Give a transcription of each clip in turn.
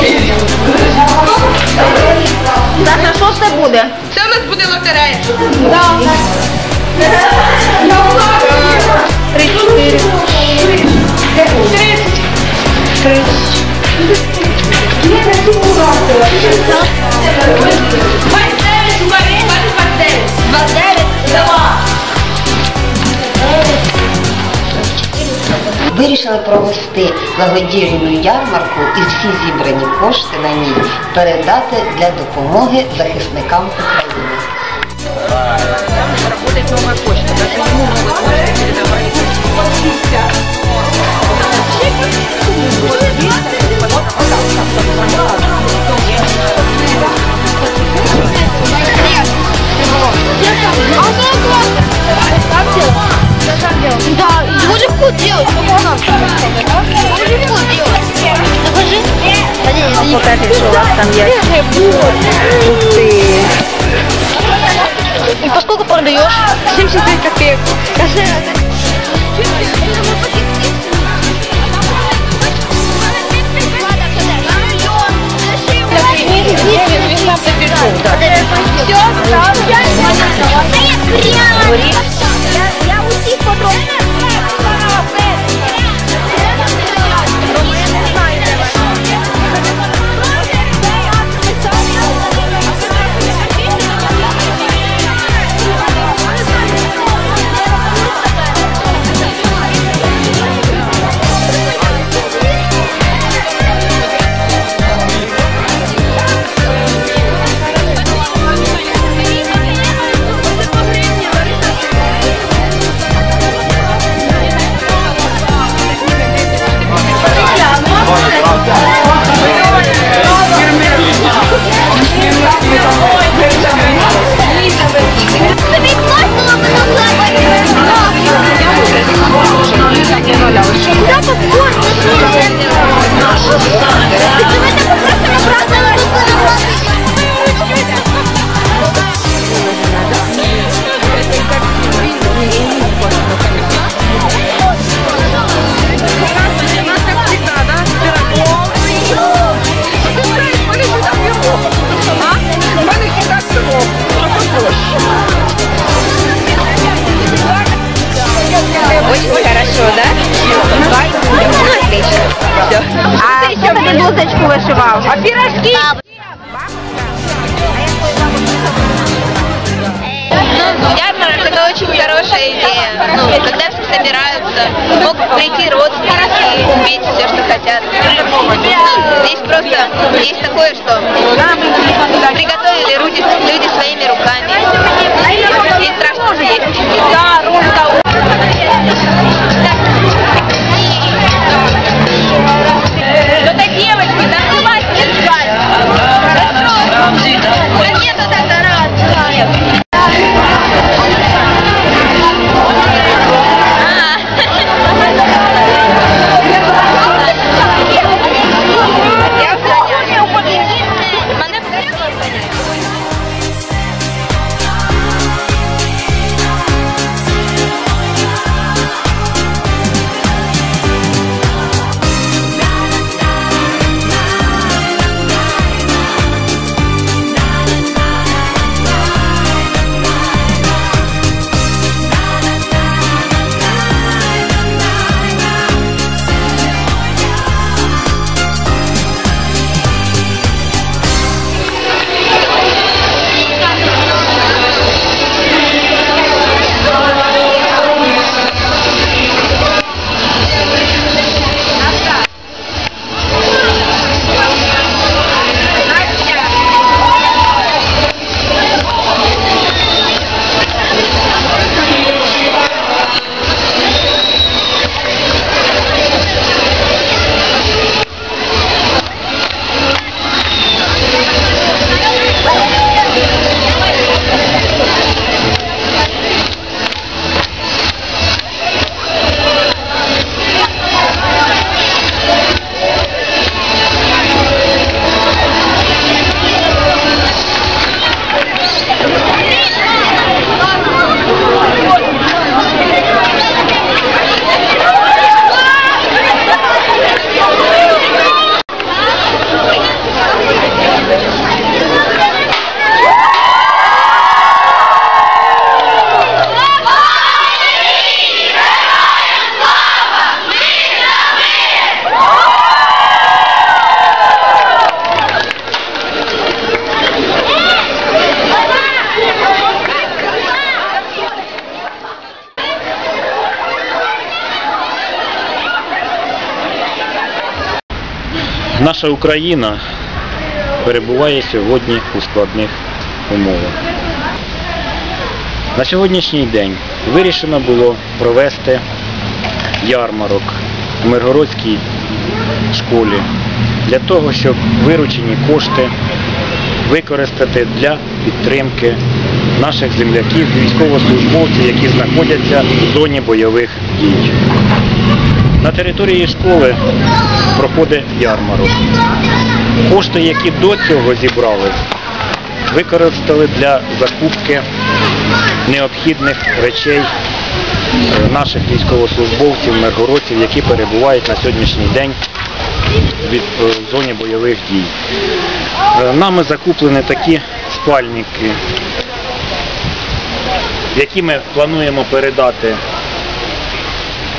А ще є покупки? Саша, що це буде? Це у нас буде лотерея. Три, чотири. Вирішили провести благодійну ярмарку і всі зібрані кошти на ній передати для допомоги захисникам України. Работает новая почта. Даже новую почту передавали. Да, Покажи, что у вас там есть. Ух ты. И поскольку продаешь? 79 копеек. Все, Я, блузочку вышивал? А пирожки? Ну, ярмарок это очень хорошая идея. Ну, когда все собираются, могут прийти родственники, купить все, что хотят. Ну, здесь просто есть такое, что приготовили Наша Україна перебуває сьогодні у складних умовах. На сьогоднішній день вирішено було провести ярмарок у Миргородській школі для того, щоб виручені кошти використати для підтримки наших земляків, військовослужбовців, які знаходяться в зоні бойових дій. На території школи проходить ярмарок. Кошти, які до цього зібрали, використали для закупки необхідних речей е, наших військовослужбовців, миргородців, які перебувають на сьогоднішній день е, в зоні бойових дій. Е, Нами закуплені такі спальники, які ми плануємо передати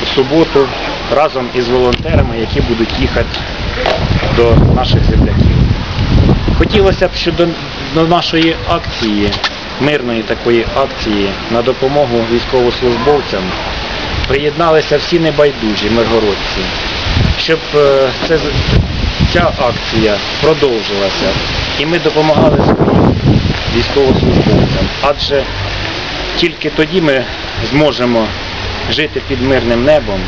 у суботу разом із волонтерами, які будуть їхати до наших земляків. Хотілося б щодо до нашої акції, мирної такої акції на допомогу військовослужбовцям приєдналися всі небайдужі миргородці, щоб е, це, ця акція продовжилася і ми допомагали своїм військовослужбовцям. Адже тільки тоді ми зможемо жити під мирним небом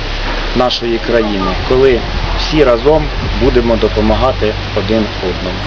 нашої країни, коли всі разом будемо допомагати один одному.